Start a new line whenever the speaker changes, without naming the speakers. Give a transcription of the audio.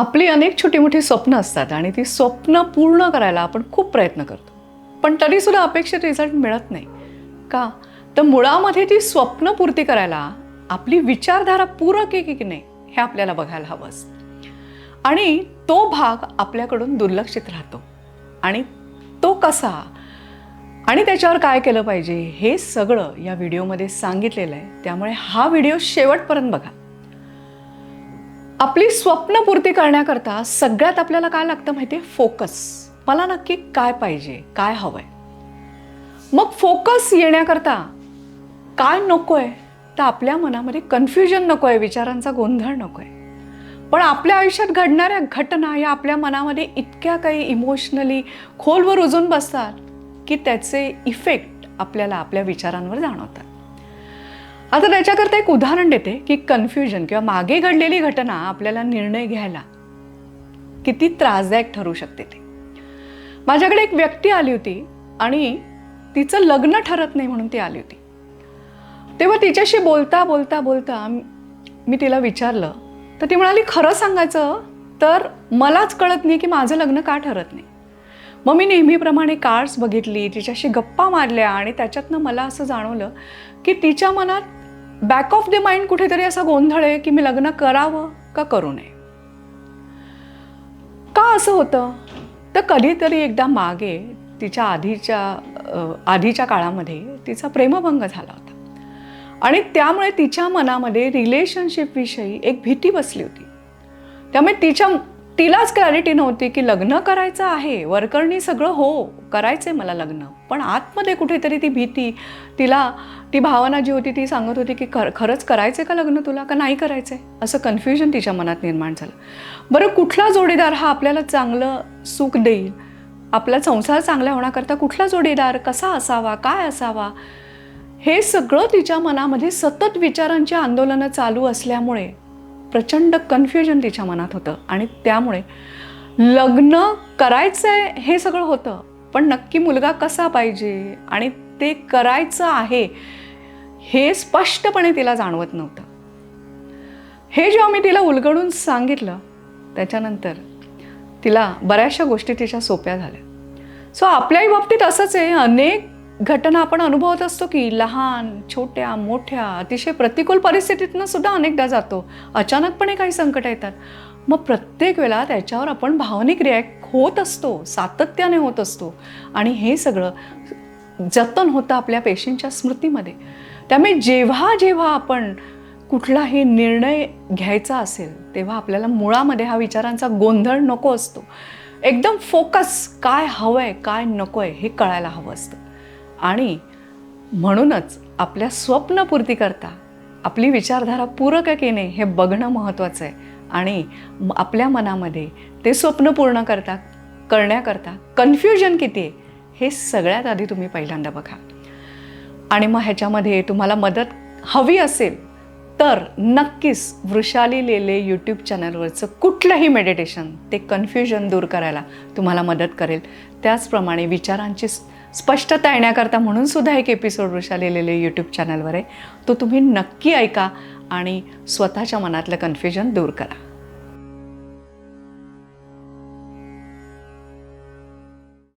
आपली अनेक छोटी मोठी स्वप्न असतात आणि ती स्वप्न पूर्ण करायला आपण खूप प्रयत्न करतो. पण तरीसुद्धा अपेक्षित रिझल्ट मिळत नाही. का? तर मुळामध्ये ती स्वप्न पूर्ती करायला आपली विचारधारा पूरक आहे की नाही हे आपल्याला बघायला हवं असतं. आणि तो भाग आपल्याकडून दुर्लक्षित राहतो. आणि तो कसा? आणि त्याच्यावर काय केलं पाहिजे? हे सगळं या व्हिडिओमध्ये सांगितलेलं आहे. त्यामुळे हा व्हिडिओ शेवटपर्यंत बघा. आपली स्वप्न पूर्ती करण्याकरता सगळ्यात आपल्याला काय लागतं माहिती आहे फोकस मला नक्की काय पाहिजे? काय हवंय? मग फोकस येण्याकरता काय नको आहे तर आपल्या मनामध्ये कन्फ्युजन नको आहे विचारांचा गोंधळ नको आहे पण आपल्या आयुष्यात घडणाऱ्या घटना या आपल्या मनामध्ये इतक्या काही इमोशनली खोलवर रुजून बसतात की त्याचे इफेक्ट आपल्याला आपल्या विचारांवर जाणवतात. आता त्याच्याकरता एक उदाहरण देते की कन्फ्युजन किंवा मागे घडलेली घटना आपल्याला निर्णय घ्यायला किती त्रासदायक ठरू शकते ते. माझ्याकडे एक व्यक्ती आली होती आणि तिचं लग्न ठरत नाही म्हणून ती आली होती. तेव्हा तिच्याशी बोलता बोलता बोलता मी तिला विचारलं. तर ती म्हणाली खरं सांगायचं तर मलाच कळत नाही की माझं लग्न का ठरत नाही. मग मी नेहमीप्रमाणे कार्ड्स बघितली तिच्याशी गप्पा मारल्या आणि त्याच्यातनं मला असं जाणवलं की तिच्या मनात बॅक ऑफ द माइंड कुठेतरी असा गोंधळ आहे की मी लग्न करावं का करू नये. का असं होतं? तर कधीतरी एकदा मागे तिच्या आधीच्या आधीच्या काळामध्ये तिचा प्रेमभंग झाला होता. आणि त्यामुळे तिच्या मनामध्ये रिलेशनशिपविषयी एक भीती बसली होती. त्यामुळे तिच्या तिलाच क्लॅरिटी नव्हती की लग्न करायचं आहे. वरकरणी सगळं हो करायचं आहे मला लग्न. पण आतमध्ये कुठेतरी ती भीती तिला ती भावना जी होती ती सांगत होती की खर खरंच करायचं का लग्न तुला? का नाही करायचं आहे असं कन्फ्युजन तिच्या मनात निर्माण झालं. बरं कुठला जोडीदार हा आपल्याला चांगलं सुख देईल? आपला संसार चांगला होण्याकरता कुठला जोडीदार कसा असावा? काय असावा? हे सगळं तिच्या मनामध्ये सतत विचारांची आंदोलनं चालू असल्यामुळे प्रचंड कन्फ्युजन तिच्या मनात होतं. आणि त्यामुळे लग्न करायचं आहे हे सगळं होतं. पण नक्की मुलगा कसा पाहिजे? आणि ते करायचं आहे हे स्पष्टपणे तिला जाणवत नव्हतं. हे जेव्हा मी तिला उलगडून सांगितलं त्याच्यानंतर तिला बऱ्याचशा गोष्टी तिच्या सोप्या झाल्या. सो आपल्याही बाबतीत असंच आहे. अनेक घटना आपण अनुभवत असतो की लहान छोट्या मोठ्या अतिशय प्रतिकूल परिस्थितीतनं सुद्धा अनेकदा जातो. अचानकपणे काही संकट येतात. मग प्रत्येक वेळा त्याच्यावर आपण भावनिक रिॲक्ट होत असतो सातत्याने होत असतो. आणि हे सगळं जतन होतं आपल्या पेशींच्या स्मृतीमध्ये. त्यामुळे जेव्हा जेव्हा आपण कुठलाही निर्णय घ्यायचा असेल तेव्हा आपल्याला मुळामध्ये हा विचारांचा गोंधळ नको असतो. एकदम फोकस काय हवं आहे काय नको आहे हे कळायला हवं असतं. आणि म्हणूनच आपल्या स्वप्नपूर्ती करता आपली विचारधारा पूरक आहे की नाही हे बघणं महत्त्वाचं आहे. आणि आपल्या मनामध्ये ते स्वप्न पूर्ण करता करण्याकरता कन्फ्युजन किती आहे हे सगळ्यात आधी तुम्ही पहिल्यांदा बघा. आणि मग ह्याच्यामध्ये तुम्हाला मदत हवी असेल तर नक्कीच वृषाली लेले यूट्यूब चॅनलवरचं कुठलंही मेडिटेशन ते कन्फ्युजन दूर करायला तुम्हाला मदत करेल. त्याचप्रमाणे विचारांची स्पष्टता येण्याकरता म्हणून सुद्धा एक एपिसोड वृषालेलेले यूट्यूब चॅनलवर आहे तो तुम्ही नक्की ऐका आणि स्वतःच्या मनातलं कन्फ्युजन दूर करा.